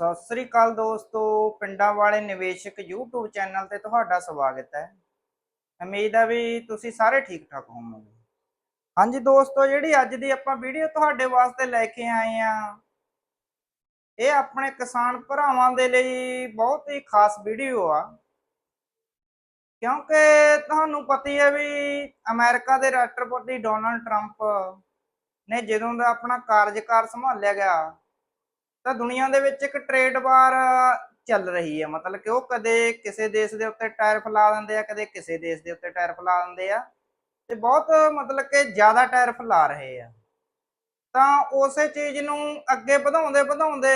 ਸਤਿ ਸ੍ਰੀ ਅਕਾਲ ਦੋਸਤੋ, ਪਿੰਡਾਂ ਵਾਲੇ ਨਿਵੇਸ਼ਕ YouTube ਚੈਨਲ ਤੇ ਤੁਹਾਡਾ ਸਵਾਗਤ ਹੈ। ਉਮੀਦ ਹੈ ਵੀ ਤੁਸੀਂ ਸਾਰੇ ਠੀਕ ਠਾਕ ਹੋਵੋਗੇ। ਹਾਂਜੀ ਦੋਸਤੋ, ਜਿਹੜੀ ਅੱਜ ਦੀ ਆਪਾਂ ਵੀਡੀਓ ਤੁਹਾਡੇ ਵਾਸਤੇ ਲੈ ਕੇ ਆਏ ਆ ਇਹ ਆਪਣੇ ਕਿਸਾਨ ਭਰਾਵਾਂ ਦੇ ਲਈ ਬਹੁਤ ਹੀ ਖਾਸ ਵੀਡੀਓ ਆ। ਕਿਉਂਕਿ ਤੁਹਾਨੂੰ ਪਤਾ ਹੀ ਹੈ ਵੀ ਅਮਰੀਕਾ ਦੇ ਰਾਸ਼ਟਰਪਤੀ ਡੋਨਲਡ ਟਰੰਪ ਨੇ ਜਦੋਂ ਦਾ ਆਪਣਾ ਕਾਰਜਕਾਰ ਸੰਭਾਲਿਆ ਗਿਆ ਤਾਂ ਦੁਨੀਆ ਦੇ ਵਿੱਚ ਇੱਕ ਟ੍ਰੇਡ ਵਾਰ ਚੱਲ ਰਹੀ ਹੈ ਮਤਲਬ ਕਿ ਉਹ ਕਦੇ ਕਿਸੇ ਦੇਸ਼ ਦੇ ਉੱਤੇ ਟੈਰਿਫ ਲਾ ਦਿੰਦੇ ਆ, ਕਦੇ ਕਿਸੇ ਦੇਸ਼ ਦੇ ਉੱਤੇ ਟੈਰਿਫ ਲਾ ਦਿੰਦੇ ਆ ਤੇ ਬਹੁਤ ਮਤਲਬ ਕਿ ਜ਼ਿਆਦਾ ਟੈਰਿਫ ਲਾ ਰਹੇ ਆ। ਤਾਂ ਉਸੇ ਚੀਜ਼ ਨੂੰ ਅੱਗੇ ਵਧਾਉਂਦੇ ਵਧਾਉਂਦੇ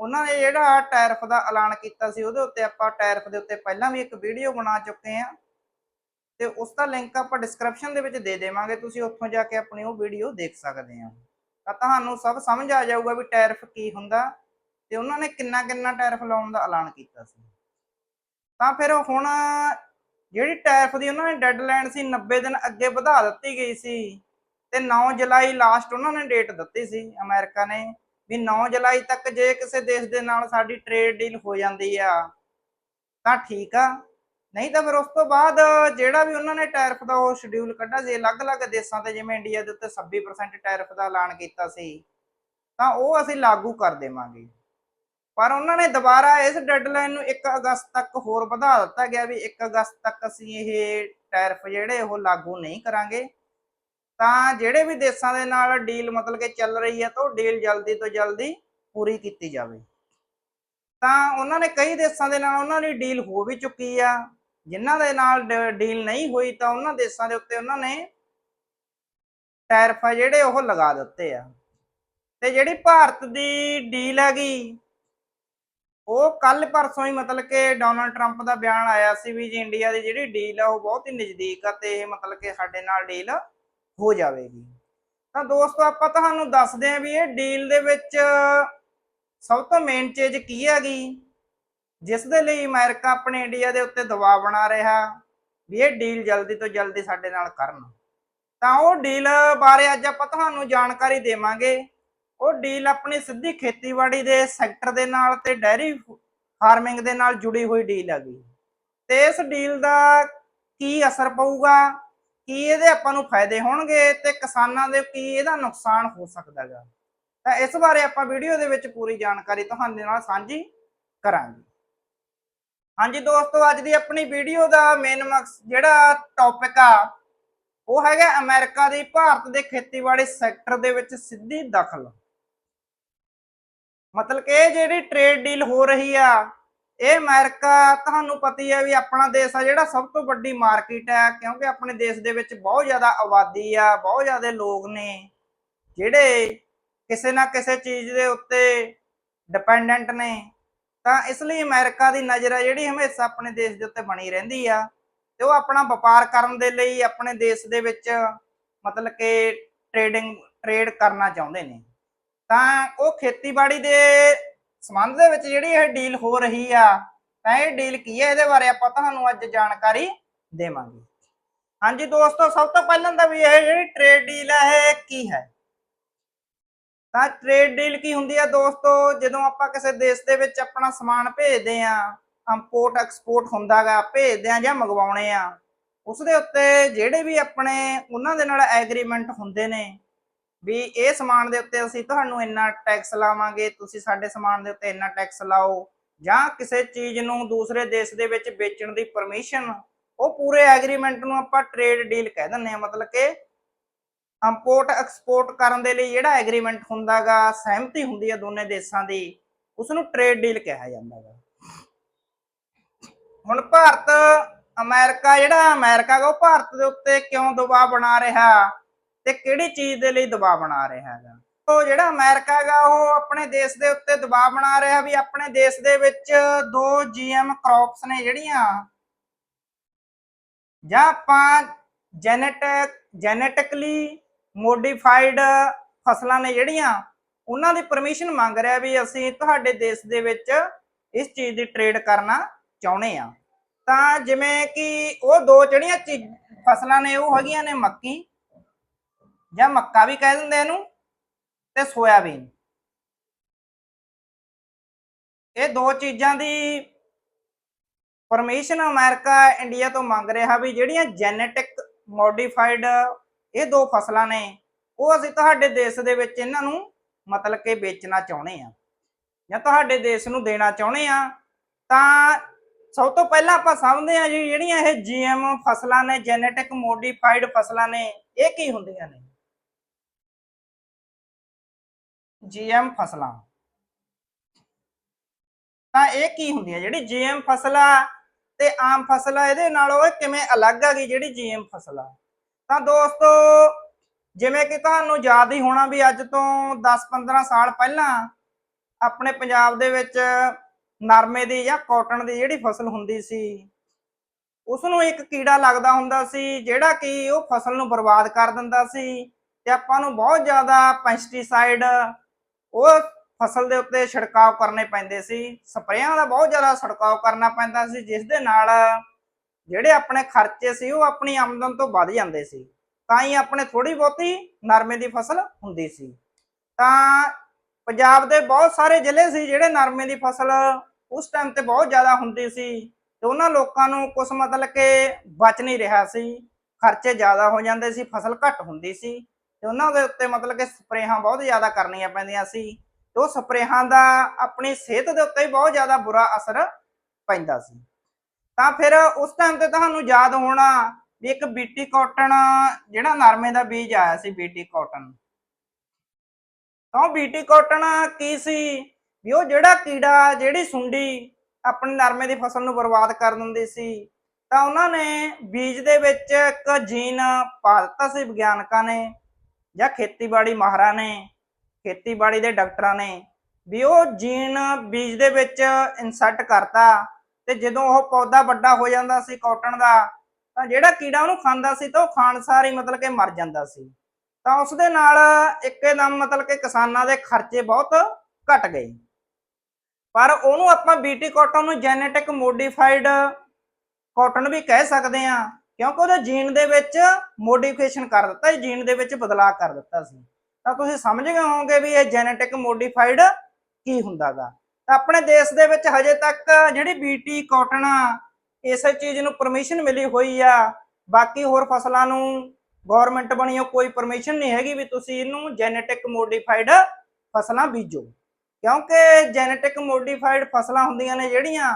ਉਹਨਾਂ ਨੇ ਜਿਹੜਾ ਟੈਰਿਫ ਦਾ ਐਲਾਨ ਕੀਤਾ ਸੀ, ਉਹਦੇ ਉੱਤੇ ਆਪਾਂ ਟੈਰਿਫ ਦੇ ਉੱਤੇ ਪਹਿਲਾਂ ਵੀ ਇੱਕ ਵੀਡੀਓ ਬਣਾ ਚੁੱਕੇ ਆ ਤੇ ਉਸ ਦਾ ਲਿੰਕ ਆਪਾਂ ਡਿਸਕ੍ਰਿਪਸ਼ਨ ਦੇ ਵਿੱਚ ਦੇ ਦੇਵਾਂਗੇ। ਤੁਸੀਂ ਉੱਥੋਂ ਜਾ ਕੇ ਆਪਣੀ ਉਹ ਵੀਡੀਓ ਦੇਖ ਸਕਦੇ ਆ। ਤਾਂ ਤੁਹਾਨੂੰ ਸਭ ਸਮਝ ਆ ਜਾਊਗਾ ਵੀ ਟੈਰਿਫ ਕੀ ਹੁੰਦਾ ਤੇ ਉਹਨਾਂ ਨੇ ਕਿੰਨਾ ਕਿੰਨਾ ਟੈਰਿਫ ਲਾਉਣ ਦਾ ਐਲਾਨ ਕੀਤਾ ਸੀ। ਤਾਂ ਫਿਰ ਹੁਣ ਜਿਹੜੀ ਟੈਰਿਫ ਦੀ ਉਹਨਾਂ ਨੇ ਡੈਡਲਾਈਨ ਸੀ 90 ਦਿਨ ਅੱਗੇ ਵਧਾ ਦਿੱਤੀ ਗਈ ਸੀ ਤੇ 9 ਜੁਲਾਈ ਲਾਸਟ ਉਹਨਾਂ ਨੇ ਡੇਟ ਦਿੱਤੀ ਸੀ ਅਮਰੀਕਾ ਨੇ ਵੀ 9 ਜੁਲਾਈ ਤੱਕ ਜੇ ਕਿਸੇ ਦੇਸ਼ ਦੇ ਨਾਲ ਸਾਡੀ ਟ੍ਰੇਡ ਡੀਲ ਹੋ ਜਾਂਦੀ ਆ ਤਾਂ ਠੀਕ ਆ। ਨਹੀਂ ਤਾਂ ਫਿਰ ਉਸ ਤੋਂ ਬਾਅਦ ਜਿਹੜਾ ਵੀ ਉਹਨਾਂ ਨੇ ਟੈਰਿਫ ਦਾ ਉਹ ਸ਼ਡਿਊਲ ਕੱਢਿਆ ਸੀ ਅਲੱਗ-ਅਲੱਗ ਦੇਸ਼ਾਂ ਤੇ ਜਿਵੇਂ ਇੰਡੀਆ ਦੇ ਉੱਤੇ 26% ਟੈਰਿਫ ਦਾ ਐਲਾਨ ਕੀਤਾ ਸੀ, ਤਾਂ ਉਹ ਅਸੀਂ ਲਾਗੂ ਕਰ ਦੇਵਾਂਗੇ। ਪਰ ਉਹਨਾਂ ਨੇ ਦੁਬਾਰਾ ਇਸ ਡੈਡਲਾਈਨ ਨੂੰ 1 ਅਗਸਤ ਤੱਕ ਹੋਰ ਵਧਾ ਦਿੱਤਾ ਗਿਆ ਵੀ 1 ਅਗਸਤ ਤੱਕ ਅਸੀਂ ਇਹ ਟੈਰਿਫ ਜਿਹੜੇ ਉਹ ਲਾਗੂ ਨਹੀਂ ਕਰਾਂਗੇ। ਤਾਂ ਜਿਹੜੇ ਵੀ ਦੇਸ਼ਾਂ ਦੇ ਨਾਲ ਡੀਲ ਮਤਲਬ ਕਿ ਚੱਲ ਰਹੀ ਹੈ, ਤਾਂ ਉਹ ਡੀਲ ਜਲਦੀ ਤੋਂ ਜਲਦੀ ਪੂਰੀ ਕੀਤੀ ਜਾਵੇ। ਤਾਂ ਉਹਨਾਂ ਨੇ ਕਈ ਦੇਸ਼ਾਂ ਦੇ ਨਾਲ ਉਹਨਾਂ ਦੀ ਡੀਲ ਹੋ ਵੀ ਚੁੱਕੀ ਆ। ਜਿਨ੍ਹਾਂ ਦੇ ਨਾਲ ਡੀਲ ਨਹੀਂ ਹੋਈ ਤਾਂ ਉਹਨਾਂ ਦੇਸ਼ਾਂ ਦੇ ਉੱਤੇ ਉਹਨਾਂ ਨੇ ਟੈਰਿਫ ਆ ਜਿਹੜੇ ਉਹ ਲਗਾ ਦਿੱਤੇ ਆ। ਤੇ ਜਿਹੜੀ ਭਾਰਤ ਦੀ ਡੀਲ ਹੈਗੀ, ਉਹ ਕੱਲ ਪਰਸੋਂ ਹੀ ਮਤਲਬ ਕਿ ਡੋਨਾਲਡ ਟਰੰਪ ਦਾ ਬਿਆਨ ਆਇਆ ਸੀ ਵੀ ਜੀ ਇੰਡੀਆ ਦੀ ਜਿਹੜੀ ਡੀਲ ਆ ਉਹ ਬਹੁਤ ਹੀ ਨਜ਼ਦੀਕ ਆ ਤੇ ਇਹ ਮਤਲਬ ਕਿ ਸਾਡੇ ਨਾਲ ਡੀਲ ਹੋ ਜਾਵੇਗੀ। ਤਾਂ ਦੋਸਤੋ ਆਪਾਂ ਤੁਹਾਨੂੰ ਦੱਸਦੇ ਹਾਂ ਵੀ ਇਹ ਡੀਲ ਦੇ ਵਿੱਚ ਸਭ ਤੋਂ ਮੇਨ ਚੀਜ਼ ਕੀ ਹੈਗੀ। ਜਿਸ ਦੇ ਲਈ ਅਮਰੀਕਾ ਆਪਣੇ ਇੰਡੀਆ ਦੇ ਉੱਤੇ ਦਬਾਅ ਬਣਾ ਰਿਹਾ ਵੀ ਇਹ ਡੀਲ ਜਲਦੀ ਤੋਂ ਜਲਦੀ ਸਾਡੇ ਨਾਲ ਕਰਨ। ਤਾਂ ਉਹ ਡੀਲ ਬਾਰੇ ਅੱਜ ਆਪਾਂ ਤੁਹਾਨੂੰ ਜਾਣਕਾਰੀ ਦੇਵਾਂਗੇ। ਉਹ ਡੀਲ ਆਪਣੀ ਸਿੱਧੀ ਖੇਤੀਬਾੜੀ ਦੇ ਸੈਕਟਰ ਦੇ ਨਾਲ ਤੇ ਡੈਰੀ ਫਾਰਮਿੰਗ ਦੇ ਨਾਲ ਜੁੜੀ ਹੋਈ ਡੀਲ ਹੈਗੀ ਤੇ ਇਸ ਡੀਲ ਦਾ ਕੀ ਅਸਰ ਪਊਗਾ? ਕੀ ਇਹਦੇ ਆਪਾਂ ਨੂੰ ਫਾਇਦੇ ਹੋਣਗੇ ਤੇ ਕਿਸਾਨਾਂ ਦੇ ਕੀ ਇਹਦਾ ਨੁਕਸਾਨ ਹੋ ਸਕਦਾ ਹੈਗਾ ਤਾਂ ਇਸ ਬਾਰੇ ਆਪਾਂ ਵੀਡੀਓ ਦੇ ਵਿੱਚ ਪੂਰੀ ਜਾਣਕਾਰੀ ਤੁਹਾਡੇ ਨਾਲ ਸਾਂਝੀ ਕਰਾਂਗੇ। ਹਾਂਜੀ ਦੋਸਤੋ, ਅੱਜ ਦੀ ਆਪਣੀ ਵੀਡੀਓ ਦਾ ਮੇਨ ਮਕਸਦ ਜਿਹੜਾ ਟੌਪਿਕ ਆ, ਉਹ ਹੈਗਾ ਅਮਰੀਕਾ ਦੀ ਭਾਰਤ ਦੇ ਖੇਤੀਬਾੜੀ ਸੈਕਟਰ ਦੇ ਵਿੱਚ ਸਿੱਧੀ ਦਖਲ। ਮਤਲਬ ਕਿ ਜਿਹੜੀ ਟ੍ਰੇਡ ਡੀਲ ਹੋ ਰਹੀ ਆ, ਇਹ ਅਮਰੀਕਾ ਤੁਹਾਨੂੰ ਪਤਾ ਹੀ ਹੈ ਵੀ ਆਪਣਾ ਦੇਸ਼ ਆ ਜਿਹੜਾ ਸਭ ਤੋਂ ਵੱਡੀ ਮਾਰਕੀਟ ਹੈ ਕਿਉਂਕਿ ਆਪਣੇ ਦੇਸ਼ ਦੇ ਵਿੱਚ ਬਹੁਤ ਜ਼ਿਆਦਾ ਆਬਾਦੀ ਆ, ਬਹੁਤ ਜ਼ਿਆਦਾ ਲੋਕ ਨੇ, ਜਿਹੜੇ ਕਿਸੇ ਨਾ ਕਿਸੇ ਚੀਜ਼ ਦੇ ਉੱਤੇ ਡਿਪੈਂਡੈਂਟ ਨੇ। ਤਾਂ ਇਸ ਲਈ ਅਮਰੀਕਾ ਦੀ ਨਜ਼ਰ ਆ ਜਿਹੜੀ ਹਮੇਸ਼ਾ ਆਪਣੇ ਦੇਸ਼ ਦੇ ਉੱਤੇ ਬਣੀ ਰਹਿੰਦੀ ਆ। ਤੇ ਉਹ ਆਪਣਾ ਵਪਾਰ ਕਰਨ ਦੇ ਲਈ ਆਪਣੇ ਦੇਸ਼ ਦੇ ਵਿੱਚ ਮਤਲਬ ਕਿ ਟ੍ਰੇਡਿੰਗ ਟ੍ਰੇਡ ਕਰਨਾ ਚਾਹੁੰਦੇ ਨੇ। ਤਾਂ ਉਹ ਖੇਤੀਬਾੜੀ ਦੇ ਸੰਬੰਧ ਦੇ ਵਿੱਚ ਜਿਹੜੀ ਇਹ ਡੀਲ ਹੋ ਰਹੀ ਆ, ਤਾਂ ਇਹ ਡੀਲ ਕੀ ਹੈ ਇਹਦੇ ਬਾਰੇ ਆਪਾਂ ਤੁਹਾਨੂੰ ਅੱਜ ਜਾਣਕਾਰੀ ਦੇਵਾਂਗੇ। ਹਾਂਜੀ ਦੋਸਤੋ, ਸਭ ਤੋਂ ਪਹਿਲਾਂ ਤਾਂ ਵੀ ਇਹ ਜਿਹੜੀ ਟ੍ਰੇਡ ਡੀਲ ਹੈ ਇਹ ਕੀ ਹੈ? ਤਾਂ ਟ੍ਰੇਡ ਡੀਲ ਕੀ ਹੁੰਦੀ ਆ ਦੋਸਤੋ? ਜਦੋਂ ਆਪਾਂ ਕਿਸੇ ਦੇਸ਼ ਦੇ ਵਿੱਚ ਆਪਣਾ ਸਮਾਨ ਭੇਜਦੇ ਆ ਇੰਪੋਰਟ ਐਕਸਪੋਰਟ ਹੁੰਦਾਗਾ ਭੇਜਦੇ ਆ ਜਾਂ ਮੰਗਵਾਉਣੇ ਆ, ਉਸ ਦੇ ਉੱਤੇ ਜਿਹੜੇ ਵੀ ਆਪਣੇ ਉਹਨਾਂ ਦੇ ਨਾਲ ਐਗਰੀਮੈਂਟ ਹੁੰਦੇ ਨੇ, ਵੀ ਇਹ ਸਮਾਨ ਦੇ ਉੱਤੇ ਅਸੀਂ ਤੁਹਾਨੂੰ ਇੰਨਾ ਟੈਕਸ ਲਾਵਾਂਗੇ, ਤੁਸੀਂ ਸਾਡੇ ਸਮਾਨ ਦੇ ਉੱਤੇ ਇੰਨਾ ਟੈਕਸ ਲਾਓ, ਜਾਂ ਕਿਸੇ ਚੀਜ਼ ਨੂੰ ਦੂਸਰੇ ਦੇਸ਼ ਦੇ ਵਿੱਚ ਵੇਚਣ ਦੀ ਪਰਮਿਸ਼ਨ ਉਹ ਪੂਰੇ ਐਗਰੀਮੈਂਟ ਨੂੰ ਆਪਾਂ ਟ੍ਰੇਡ ਡੀਲ ਕਹਿ ਦਿੰਦੇ ਆ, ਮਤਲਬ ਕਿ ਇੰਪੋਰਟ ਐਕਸਪੋਰਟ ਕਰਨ ਦੇ ਲਈ ਜਿਹੜਾ ਐਗਰੀਮੈਂਟ ਹੁੰਦਾਗਾ, ਸਹਿਮਤੀ ਹੁੰਦੀ ਹੈ ਦੋਨੇ ਦੇਸ਼ਾਂ ਦੀ ਉਸ ਨੂੰ ਟ੍ਰੇਡ ਡੀਲ ਕਿਹਾ ਜਾਂਦਾਗਾ। ਹੁਣ ਭਾਰਤ, ਅਮਰੀਕਾ, ਜਿਹੜਾ ਅਮਰੀਕਾ ਗਾ ਉਹ ਭਾਰਤ ਦੇ ਉੱਤੇ ਕਿਉਂ ਦਬਾਅ ਬਣਾ ਰਿਹਾ ਤੇ ਕਿਹੜੀ ਚੀਜ਼ ਦੇ ਲਈ ਦਬਾਅ ਬਣਾ ਰਿਹਾ ਹੈਗਾ? ਉਹ ਜਿਹੜਾ ਅਮਰੀਕਾ ਹੈਗਾ, ਉਹ ਆਪਣੇ ਦੇਸ਼ ਦੇ ਉੱਤੇ ਦਬਾਅ ਬਣਾ ਰਿਹਾ ਵੀ ਆਪਣੇ ਦੇਸ਼ ਦੇ ਵਿੱਚ ਦੋ ਜੀਐਮ ਕ੍ਰੌਪਸ ਨੇ ਜਿਹੜੀਆਂ। ਜਾਂ ਆਪਾਂ ਜੈਨੇਟਿਕ ਜੈਨੇਟਿਕਲੀ ਮੋਡੀਫਾਈਡ ਫਸਲਾਂ ਨੇ ਜਿਹੜੀਆਂ, ਉਹਨਾਂ ਦੀ ਪਰਮਿਸ਼ਨ ਮੰਗ ਰਿਹਾ ਵੀ ਅਸੀਂ ਤੁਹਾਡੇ ਦੇਸ਼ ਦੇ ਵਿੱਚ ਇਸ ਚੀਜ਼ ਦੀ ਟ੍ਰੇਡ ਕਰਨਾ ਚਾਹੁੰਦੇ ਆ ਤਾਂ ਜਿਵੇਂ ਕਿ ਉਹ ਦੋ ਜਿਹੜੀਆਂ ਚੀਜ਼- ਫਸਲਾਂ ਨੇ, ਉਹ ਹੈਗੀਆਂ ਨੇ ਮੱਕੀ, ਜਾਂ ਮੱਕਾ ਵੀ ਕਹਿ ਦਿੰਦੇ ਇਹਨੂੰ, ਤੇ ਸੋਇਆਬੀਨ। ਇਹ ਦੋ ਚੀਜ਼ਾਂ ਦੀ ਪਰਮਿਸ਼ਨ ਅਮਰੀਕਾ, ਇੰਡੀਆ ਤੋਂ ਮੰਗ ਰਿਹਾ ਵੀ ਜਿਹੜੀਆਂ ਜੈਨੇਟਿਕ ਮੋਡੀਫਾਈਡ ਇਹ ਦੋ ਫਸਲਾਂ ਨੇ, ਉਹ ਅਸੀਂ ਤੁਹਾਡੇ ਦੇਸ਼ ਦੇ ਵਿੱਚ ਇਹਨਾਂ ਨੂੰ ਮਤਲਬ ਕਿ ਵੇਚਣਾ ਚਾਹੁੰਦੇ ਆ ਜਾਂ ਤੁਹਾਡੇ ਦੇਸ਼ ਨੂੰ ਦੇਣਾ ਚਾਹੁੰਦੇ ਆ ਤਾਂ ਸਭ ਤੋਂ ਪਹਿਲਾਂ ਆਪਾਂ ਸਮਝਦੇ ਆ ਜੀ, ਜਿਹੜੀਆਂ ਇਹ ਜੀਐਮ ਫਸਲਾਂ ਨੇ ਜੈਨੇਟਿਕ ਮੋਡੀਫਾਈਡ ਫਸਲਾਂ ਨੇ, ਇਹ ਕੀ ਹੁੰਦੀਆਂ ਨੇ? ਜੀਐਮ ਫਸਲਾਂ। ਤਾਂ ਇਹ ਕੀ ਹੁੰਦੀ ਹੈ ਜਿਹੜੀ ਜੀਐਮ ਫਸਲ ਆ ਤੇ ਆਮ ਫਸਲ ਆ ਇਹਦੇ ਨਾਲੋਂ ਇਹ ਕਿਵੇਂ ਅਲੱਗ ਆ ਹੈਗੀ ਜਿਹੜੀ ਜੀਐਮ ਫਸਲ? ਆ ਤਾਂ ਦੋਸਤੋ, ਜਿਵੇਂ ਕਿ ਤੁਹਾਨੂੰ ਯਾਦ ਹੀ ਹੋਣਾ ਵੀ ਅੱਜ ਤੋਂ 10-15 ਸਾਲ ਪਹਿਲਾਂ ਆਪਣੇ ਪੰਜਾਬ ਦੇ ਵਿੱਚ ਨਰਮੇ ਦੀ ਜਾਂ ਕਾਟਨ ਦੀ ਜਿਹੜੀ ਫਸਲ ਹੁੰਦੀ ਸੀ ਉਸ ਨੂੰ ਇੱਕ ਕੀੜਾ ਲੱਗਦਾ ਹੁੰਦਾ ਸੀ ਜਿਹੜਾ ਕਿ ਉਹ ਫਸਲ ਨੂੰ ਬਰਬਾਦ ਕਰ ਦਿੰਦਾ ਸੀ ਤੇ ਆਪਾਂ ਨੂੰ ਬਹੁਤ ਜ਼ਿਆਦਾ ਪੈਸਟੀਸਾਈਡ ਉਹ ਫਸਲ ਦੇ ਉੱਤੇ ਛਿੜਕਾਅ ਕਰਨੇ ਪੈਂਦੇ ਸੀ, ਸਪਰੇਆਂ ਦਾ ਬਹੁਤ ਜ਼ਿਆਦਾ ਛਿੜਕਾਅ ਕਰਨਾ ਪੈਂਦਾ ਸੀ, ਜਿਸ ਦੇ ਨਾਲ ਜਿਹੜੇ ਆਪਣੇ ਖਰਚੇ ਸੀ ਉਹ ਆਪਣੀ ਆਮਦਨ ਤੋਂ ਵੱਧ ਜਾਂਦੇ ਸੀ, ਤਾਂ ਹੀ ਆਪਣੇ ਥੋੜੀ ਬਹੁਤੀ ਨਰਮੇ ਦੀ ਫਸਲ ਹੁੰਦੀ ਸੀ। ਤਾਂ ਪੰਜਾਬ ਦੇ ਬਹੁਤ ਸਾਰੇ ਜ਼ਿਲ੍ਹੇ ਸੀ ਜਿਹੜੇ ਨਰਮੇ ਦੀ ਫਸਲ ਉਸ ਟਾਈਮ ਤੇ ਬਹੁਤ ਜ਼ਿਆਦਾ ਹੁੰਦੀ ਸੀ ਤੇ ਉਹਨਾਂ ਲੋਕਾਂ ਨੂੰ ਕੁਝ ਮਤਲਬ ਕਿ ਬਚ ਨਹੀਂ ਰਿਹਾ ਸੀ, ਖਰਚੇ ਜ਼ਿਆਦਾ ਹੋ ਜਾਂਦੇ ਸੀ, ਫਸਲ ਘੱਟ ਹੁੰਦੀ ਸੀ ਤੇ ਉਹਨਾਂ ਦੇ ਉੱਤੇ ਮਤਲਬ ਕਿ ਸਪਰੇਹਾਂ ਬਹੁਤ ਜ਼ਿਆਦਾ ਕਰਨੀਆਂ ਪੈਂਦੀਆਂ ਸੀ ਤੇ ਉਹ ਸਪਰੇਹਾਂ ਦਾ ਆਪਣੀ ਸਿਹਤ ਦੇ ਉੱਤੇ ਬਹੁਤ ਜ਼ਿਆਦਾ ਬੁਰਾ ਅਸਰ ਪੈਂਦਾ ਸੀ। ਤਾਂ ਫਿਰ ਉਸ ਟਾਈਮ ਤੇ ਤੁਹਾਨੂੰ ਯਾਦ ਹੋਣਾ ਵੀ ਇੱਕ ਬੀਟੀ ਕਾਟਨ, ਜਿਹੜਾ ਨਰਮੇ ਦਾ ਬੀਜ ਆਇਆ ਸੀ ਬੀਟੀ ਕਾਟਨ। ਤਾਂ ਬੀਟੀ ਕਾਟਨ ਕੀ ਸੀ? ਵੀ ਉਹ ਜਿਹੜਾ ਕੀੜਾ, ਜਿਹੜੀ ਸੁੰਡੀ ਆਪਣੀ ਨਰਮੇ ਦੀ ਫਸਲ ਨੂੰ ਬਰਬਾਦ ਕਰ ਦਿੰਦੀ ਸੀ, ਤਾਂ ਉਹਨਾਂ ਨੇ ਬੀਜ ਦੇ ਵਿੱਚ ਇੱਕ ਜੀਨ ਪਾ ਦਿੱਤਾ ਸੀ ਵਿਗਿਆਨਕਾਂ ਨੇ ਜਾਂ ਖੇਤੀਬਾੜੀ ਮਾਹਰਾਂ ਨੇ, ਖੇਤੀਬਾੜੀ ਦੇ ਡਾਕਟਰਾਂ ਨੇ, ਵੀ ਉਹ ਜੀਨ ਬੀਜ ਦੇ ਵਿੱਚ ਇਨਸਰਟ ਕਰਤਾ ਤੇ ਜਦੋਂ ਉਹ ਪੌਦਾ ਵੱਡਾ ਹੋ ਜਾਂਦਾ ਸੀ ਕਾਟਨ ਦਾ, ਤਾਂ ਜਿਹੜਾ ਕੀੜਾ ਉਹਨੂੰ ਖਾਂਦਾ ਸੀ ਤਾਂ ਉਹ ਖਾਣ ਸਾਰ ਹੀ ਮਤਲਬ ਕਿ ਮਰ ਜਾਂਦਾ ਸੀ। ਤਾਂ ਉਸ ਦੇ ਨਾਲ ਇੱਕਦਮ ਮਤਲਬ ਕਿ ਕਿਸਾਨਾਂ ਦੇ ਖਰਚੇ ਬਹੁਤ ਘਟ ਗਏ। ਪਰ ਉਹਨੂੰ ਆਪਾਂ ਬੀਟੀ ਕਾਟਨ ਨੂੰ ਜੈਨੇਟਿਕ ਮੋਡੀਫਾਈਡ ਕਾਟਨ ਵੀ ਕਹਿ ਸਕਦੇ ਆ ਕਿਉਂਕਿ ਉਹਦੇ ਜੀਨ ਦੇ ਵਿੱਚ ਮੋਡੀਫਿਕੇਸ਼ਨ ਕਰ ਦਿੱਤਾ ਜੀਨ ਦੇ ਵਿੱਚ ਬਦਲਾਅ ਕਰ ਦਿੱਤਾ ਸੀ। ਤਾਂ ਤੁਸੀਂ ਸਮਝ ਗਏ ਹੋਵੋਗੇ ਵੀ ਇਹ ਜੈਨੇਟਿਕ ਮੋਡੀਫਾਈਡ ਕੀ ਹੁੰਦਾਗਾ। ਤਾਂ ਆਪਣੇ ਦੇਸ਼ ਦੇ ਵਿੱਚ ਹਜੇ ਤੱਕ ਜਿਹੜੀ ਬੀਟੀ ਕਾਟਨ ਇਸ ਚੀਜ਼ ਨੂੰ ਪਰਮਿਸ਼ਨ ਮਿਲੀ ਹੋਈ ਆ। ਬਾਕੀ ਹੋਰ ਫਸਲਾਂ ਨੂੰ ਗਵਰਨਮੈਂਟ ਬਣੀਓ ਕੋਈ ਪਰਮਿਸ਼ਨ ਨਹੀਂ ਹੈਗੀ ਵੀ ਤੁਸੀਂ ਇਹਨੂੰ ਜੈਨੇਟਿਕ ਮੋਡੀਫਾਈਡ ਫਸਲਾਂ ਬੀਜੋ। ਕਿਉਂਕਿ ਜੈਨੇਟਿਕ ਮੋਡੀਫਾਈਡ ਫਸਲਾਂ ਹੁੰਦੀਆਂ ਨੇ ਜਿਹੜੀਆਂ,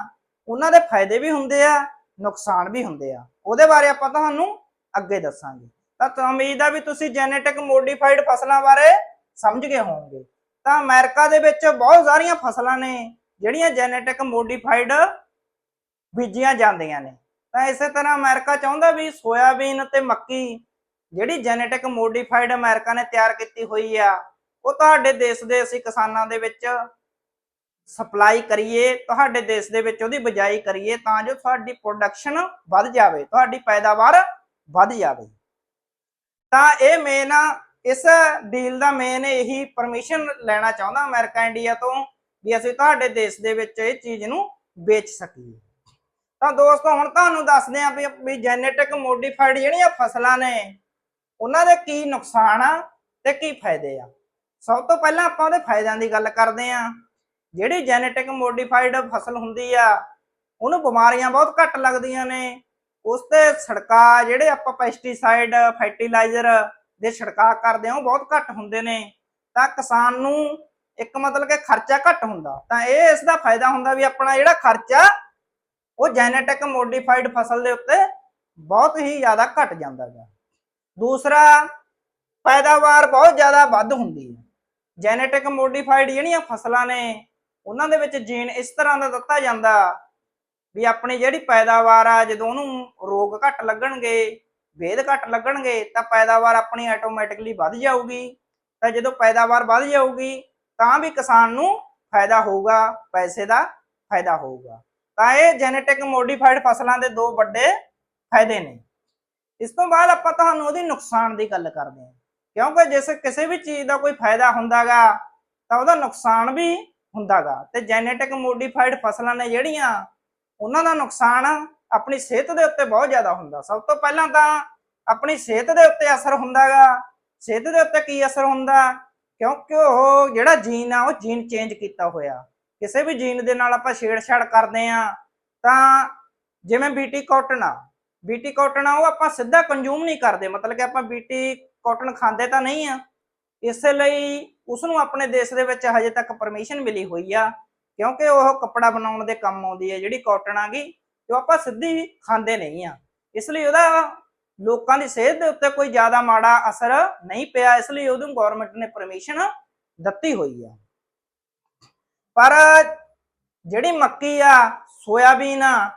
ਉਹਨਾਂ ਦੇ ਫਾਇਦੇ ਵੀ ਹੁੰਦੇ ਆ, ਨੁਕਸਾਨ ਵੀ ਹੁੰਦੇ ਆ। ਉਹਦੇ ਬਾਰੇ ਆਪਾਂ ਤੁਹਾਨੂੰ ਅੱਗੇ ਦੱਸਾਂਗੇ। ਤਾਂ ਉਮੀਦ ਆ ਵੀ ਤੁਸੀਂ ਜੈਨੇਟਿਕ ਮੋਡੀਫਾਈਡ ਫਸਲਾਂ ਬਾਰੇ ਸਮਝ ਗਏ ਹੋਵੋਗੇ। ਤਾਂ ਅਮਰੀਕਾ ਦੇ ਵਿੱਚ ਬਹੁਤ ਸਾਰੀਆਂ ਫਸਲਾਂ ਨੇ, ਜਿਹੜੀਆਂ ਜੈਨੇਟਿਕ ਮੋਡੀਫਾਈਡ ਬੀਜੀਆਂ ਜਾਂਦੀਆਂ ਨੇ। ਤਾਂ ਇਸੇ ਤਰ੍ਹਾਂ ਅਮਰੀਕਾ ਚਾਹੁੰਦਾ ਵੀ ਸੋਇਆਬੀਨ ਤੇ ਮੱਕੀ, ਜਿਹੜੀ ਜੈਨੇਟਿਕ ਮੋਡੀਫਾਈਡ ਅਮਰੀਕਾ ਨੇ ਤਿਆਰ ਕੀਤੀ ਹੋਈ ਆ, ਉਹ ਤੁਹਾਡੇ ਦੇਸ਼ ਦੇ ਅਸੀਂ ਕਿਸਾਨਾਂ ਦੇ ਵਿੱਚ ਸਪਲਾਈ ਕਰੀਏ, ਤੁਹਾਡੇ ਦੇਸ਼ ਦੇ ਵਿੱਚ ਉਹਦੀ ਬਜਾਈ ਕਰੀਏ, ਤਾਂ ਜੋ ਤੁਹਾਡੀ ਪ੍ਰੋਡਕਸ਼ਨ ਵੱਧ ਜਾਵੇ, ਤੁਹਾਡੀ ਪੈਦਾਵਾਰ ਵੱਧ ਜਾਵੇ। ਤਾਂ ਇਹ ਮੇਨ ਇਸ ਡੀਲ ਦਾ ਮੇਨ ਇਹੀ ਪਰਮਿਸ਼ਨ ਲੈਣਾ ਚਾਹੁੰਦਾ ਅਮਰੀਕਾ, ਇੰਡੀਆ ਤੋਂ ਵੀ ਅਸੀਂ ਤੁਹਾਡੇ ਦੇਸ਼ ਦੇ ਵਿੱਚ ਇਹ ਚੀਜ਼ ਨੂੰ ਵੇਚ ਸਕੀਏ। ਤਾਂ ਦੋਸਤੋ, ਹੁਣ ਤੁਹਾਨੂੰ ਦੱਸਦੇ ਆਂ ਵੀ ਜੈਨੇਟਿਕ ਮੋਡੀਫਾਈਡ ਜਿਹੜੀਆਂ ਫਸਲਾਂ ਨੇ, ਉਹਨਾਂ ਦੇ ਕੀ ਨੁਕਸਾਨ ਆ ਤੇ ਕੀ ਫਾਇਦੇ ਆ। ਸਭ ਤੋਂ ਪਹਿਲਾਂ ਆਪਾਂ ਉਹਦੇ ਫਾਇਦਿਆਂ ਦੀ ਗੱਲ ਕਰਦੇ ਆਂ ਜਿਹੜੀ ਜੈਨੇਟਿਕ ਮੋਡੀਫਾਈਡ ਫਸਲ ਹੁੰਦੀ ਆ, ਉਹਨੂੰ ਬਿਮਾਰੀਆਂ ਬਹੁਤ ਘੱਟ ਲੱਗਦੀਆਂ ਨੇ। ਉਸ ਤੇ ਛਿੜਕਾ ਜਿਹੜੇ ਆਪਾਂ ਪੈਸਟੀਸਾਈਡ ਫਰਟੀਲਾਈਜ਼ਰ ਦੇ ਛਿੜਕਾਅ ਕਰਦੇ ਆ ਉਹ ਬਹੁਤ ਘੱਟ ਹੁੰਦੇ ਨੇ। ਤਾਂ ਕਿਸਾਨ ਨੂੰ ਇੱਕ ਮਤਲਬ ਕਿ ਖਰਚਾ ਘੱਟ ਹੁੰਦਾ। ਤਾਂ ਇਹ ਇਸ ਦਾ ਫਾਇਦਾ ਹੁੰਦਾ ਵੀ ਆਪਣਾ ਜਿਹੜਾ ਖਰਚਾ, ਉਹ ਜੈਨੇਟਿਕ ਮੋਡੀਫਾਈਡ ਫਸਲ ਦੇ ਉੱਤੇ ਬਹੁਤ ਹੀ ਜ਼ਿਆਦਾ ਘਟ ਜਾਂਦਾ ਹੈ ਦੂਸਰਾ, ਪੈਦਾਵਾਰ ਬਹੁਤ ਜ਼ਿਆਦਾ ਵੱਧ ਹੁੰਦੀ ਹੈ। ਜੈਨੇਟਿਕ ਮੋਡੀਫਾਈਡ ਜਿਹੜੀਆਂ ਫਸਲਾਂ ਨੇ, ਉਹਨਾਂ ਦੇ ਵਿੱਚ ਜੀਨ ਇਸ ਤਰ੍ਹਾਂ ਦਾ ਦਿੱਤਾ ਜਾਂਦਾ ਵੀ ਆਪਣੀ ਜਿਹੜੀ ਪੈਦਾਵਾਰ ਆ, ਜਦੋਂ ਉਹਨੂੰ ਰੋਗ ਘੱਟ ਲੱਗਣਗੇ ਵੇਦ ਘੱਟ ਲੱਗਣਗੇ ਤਾਂ ਪੈਦਾਵਾਰ ਆਪਣੀ ਆਟੋਮੈਟਿਕਲੀ ਵੱਧ ਜਾਊਗੀ। ਤਾਂ ਜਦੋਂ ਪੈਦਾਵਾਰ ਵੱਧ ਜਾਊਗੀ, ਤਾਂ ਵੀ ਕਿਸਾਨ ਨੂੰ ਫਾਇਦਾ ਹੋਊਗਾ, ਪੈਸੇ ਦਾ ਫਾਇਦਾ ਹੋਊਗਾ। ਤਾਂ ਇਹ ਜੈਨੇਟਿਕ ਮੋਡੀਫਾਈਡ ਫਸਲਾਂ ਦੇ ਦੋ ਵੱਡੇ ਫਾਇਦੇ ਨੇ। ਇਸ ਤੋਂ ਬਾਅਦ ਆਪਾਂ ਤੁਹਾਨੂੰ ਉਹਦੀ ਨੁਕਸਾਨ ਦੀ ਗੱਲ ਕਰਦੇ ਹਾਂ। ਕਿਉਂਕਿ ਜੇ ਕਿਸੇ ਵੀ ਚੀਜ਼ ਦਾ ਕੋਈ ਫਾਇਦਾ ਹੁੰਦਾਗਾ, ਤਾਂ ਉਹਦਾ ਨੁਕਸਾਨ ਵੀ ਹੁੰਦਾਗਾ। ਤੇ ਜੈਨੇਟਿਕ ਮੋਡੀਫਾਈਡ ਫਸਲਾਂ ਨੇ ਜਿਹੜੀਆਂ, ਉਹਨਾਂ ਦਾ ਨੁਕਸਾਨ ਆਪਣੀ ਸਿਹਤ ਦੇ ਉੱਤੇ ਬਹੁਤ ਜ਼ਿਆਦਾ ਹੁੰਦਾ। ਸਭ ਤੋਂ ਪਹਿਲਾਂ ਤਾਂ ਆਪਣੀ ਸਿਹਤ ਦੇ ਉੱਤੇ ਅਸਰ ਹੁੰਦਾਗਾ। ਸਿਹਤ ਦੇ ਉੱਤੇ ਕੀ ਅਸਰ ਹੁੰਦਾ? ਕਿਉਂਕਿ ਉਹ ਜਿਹੜਾ ਜੀਨ ਆ, ਉਹ ਜੀਨ ਚੇਂਜ ਕੀਤਾ ਹੋਇਆ। ਕਿਸੇ ਵੀ ਜੀਨ ਦੇ ਨਾਲ ਆਪਾਂ ਛੇੜਛਾੜ ਕਰਦੇ ਆ ਤਾਂ ਜਿਵੇਂ ਬੀਟੀ ਕਾਟਨ ਆ ਬੀਟੀ ਕਾਟਨ ਆ, ਉਹ ਆਪਾਂ ਸਿੱਧਾ ਕੰਜ਼ੂਮ ਨਹੀਂ ਕਰਦੇ। ਮਤਲਬ ਕਿ ਆਪਾਂ ਬੀਟੀ ਕਾਟਨ ਖਾਂਦੇ ਤਾਂ ਨਹੀਂ ਆ। ਇਸੇ ਲਈ ਉਸ ਨੂੰ ਆਪਣੇ ਦੇਸ਼ ਦੇ ਵਿੱਚ ਹਜੇ ਤੱਕ ਪਰਮਿਸ਼ਨ ਮਿਲੀ ਹੋਈ ਆ, ਕਿਉਂਕਿ ਉਹ ਕੱਪੜਾ ਬਣਾਉਣ ਦੇ ਕੰਮ ਆਉਂਦੀ ਹੈ ਜਿਹੜੀ ਕਾਟਨ ਆਗੀ। ਤੇ ਆਪਾਂ ਸਿੱਧੀ ਖਾਂਦੇ ਨਹੀਂ ਆ। ਇਸ ਲਈ ਉਹਦਾ ਲੋਕਾਂ ਦੀ ਸਿਹਤ ਦੇ ਉੱਤੇ ਕੋਈ ਜ਼ਿਆਦਾ ਮਾੜਾ ਅਸਰ ਨਹੀਂ ਪਿਆ। ਇਸ ਲਈ ਉਹਨੂੰ ਗਵਰਨਮੈਂਟ ਨੇ ਪਰਮਿਸ਼ਨ ਦਿੱਤੀ ਹੋਈ ਆ। ਪਰ ਜਿਹੜੀ ਮੱਕੀ ਆ, ਸੋਇਆਬੀਨ ਆ,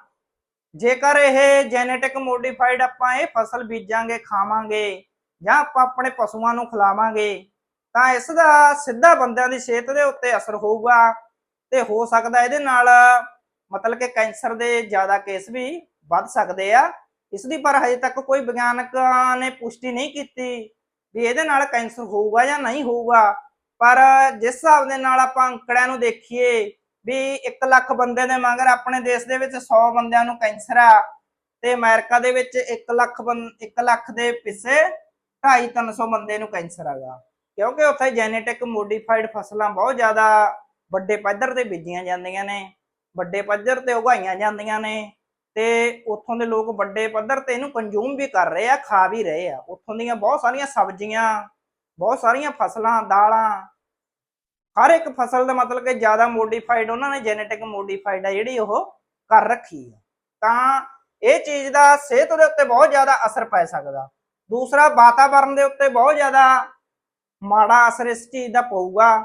ਜੇਕਰ ਇਹ ਜੈਨੇਟਿਕ ਮੋਡੀਫਾਈਡ ਆਪਾਂ ਇਹ ਫਸਲ ਬੀਜਾਂਗੇ, ਖਾਵਾਂਗੇ, ਜਾਂ ਆਪਾਂ ਆਪਣੇ ਪਸ਼ੂਆਂ ਨੂੰ ਖਿਲਾਵਾਂਗੇ, ਤਾਂ ਇਸ ਦਾ ਸਿੱਧਾ ਬੰਦਿਆਂ ਦੀ ਸਿਹਤ ਦੇ ਉੱਤੇ ਅਸਰ ਹੋਊਗਾ ਤੇ ਹੋ ਸਕਦਾ ਇਹਦੇ ਨਾਲ ਮਤਲਬ ਕਿ ਕੈਂਸਰ ਦੇ ਜ਼ਿਆਦਾ ਕੇਸ ਵੀ ਵੱਧ ਸਕਦੇ ਆ। ਇਸ ਦੀ ਪਰ ਹਜੇ ਤੱਕ ਕੋਈ ਵਿਗਿਆਨਕਾਂ ਨੇ ਪੁਸ਼ਟੀ ਨਹੀਂ ਕੀਤੀ ਵੀ ਇਹਦੇ ਨਾਲ ਕੈਂਸਰ ਹੋਊਗਾ ਜਾਂ ਨਹੀਂ ਹੋਊਗਾ। ਪਰ ਜਿਸ ਹਿਸਾਬ ਦੇ ਨਾਲ ਆਪਾਂ ਅੰਕੜਿਆਂ ਨੂੰ ਦੇਖੀਏ ਵੀ 1 ਲੱਖ ਬੰਦੇ ਦੇ ਮਗਰ ਆਪਣੇ ਦੇਸ਼ ਦੇ ਵਿੱਚ 100 ਬੰਦਿਆਂ ਨੂੰ ਕੈਂਸਰ ਆ ਤੇ ਅਮਰੀਕਾ ਦੇ ਵਿੱਚ 1 ਲੱਖ 1 ਲੱਖ ਦੇ ਪਿੱਛੇ 2.5 300 ਬੰਦੇ ਨੂੰ ਕੈਂਸਰ ਆਗਾ ਕਿਉਂਕਿ ਉੱਥੇ ਜੈਨੇਟਿਕ ਮੋਡੀਫਾਈਡ ਫਸਲਾਂ ਬਹੁਤ ਜ਼ਿਆਦਾ ਵੱਡੇ ਪੱਧਰ ਤੇ ਬੀਜੀਆਂ ਜਾਂਦੀਆਂ ਨੇ। ਵੱਡੇ ਪੱਧਰ ਤੇ ਉਗਾਈਆਂ ਜਾਂਦੀਆਂ ਨੇ ਤੇ ਉੱਥੋਂ ਦੇ ਲੋਕ ਵੱਡੇ ਪੱਧਰ ਤੇ ਇਹਨੂੰ ਕੰਜ਼ੂਮ ਵੀ ਕਰ ਰਹੇ ਆ, ਖਾ ਵੀ ਰਹੇ ਆ। ਉੱਥੋਂ ਦੀਆਂ ਬਹੁਤ ਸਾਰੀਆਂ ਸਬਜ਼ੀਆਂ, ਬਹੁਤ ਸਾਰੀਆਂ ਫਸਲਾਂ, ਦਾਲਾਂ, ਹਰ ਇੱਕ ਫਸਲ ਦਾ ਮਤਲਬ ਕਿ ਜ਼ਿਆਦਾ ਮੋਡੀਫਾਈਡ ਉਹਨਾਂ ਨੇ ਜੈਨੇਟਿਕ ਮੋਡੀਫਾਈਡ ਆ ਜਿਹੜੀ ਉਹ ਕਰ ਰੱਖੀ ਆ। ਤਾਂ ਇਹ ਚੀਜ਼ ਦਾ ਸਿਹਤ ਦੇ ਉੱਤੇ ਬਹੁਤ ਜ਼ਿਆਦਾ ਅਸਰ ਪੈ ਸਕਦਾ। ਦੂਸਰਾ ਵਾਤਾਵਰਣ ਦੇ ਉੱਤੇ ਬਹੁਤ ਜ਼ਿਆਦਾ ਮਾੜਾ ਅਸਰ ਇਸ ਚੀਜ਼ ਦਾ ਪਊਗਾ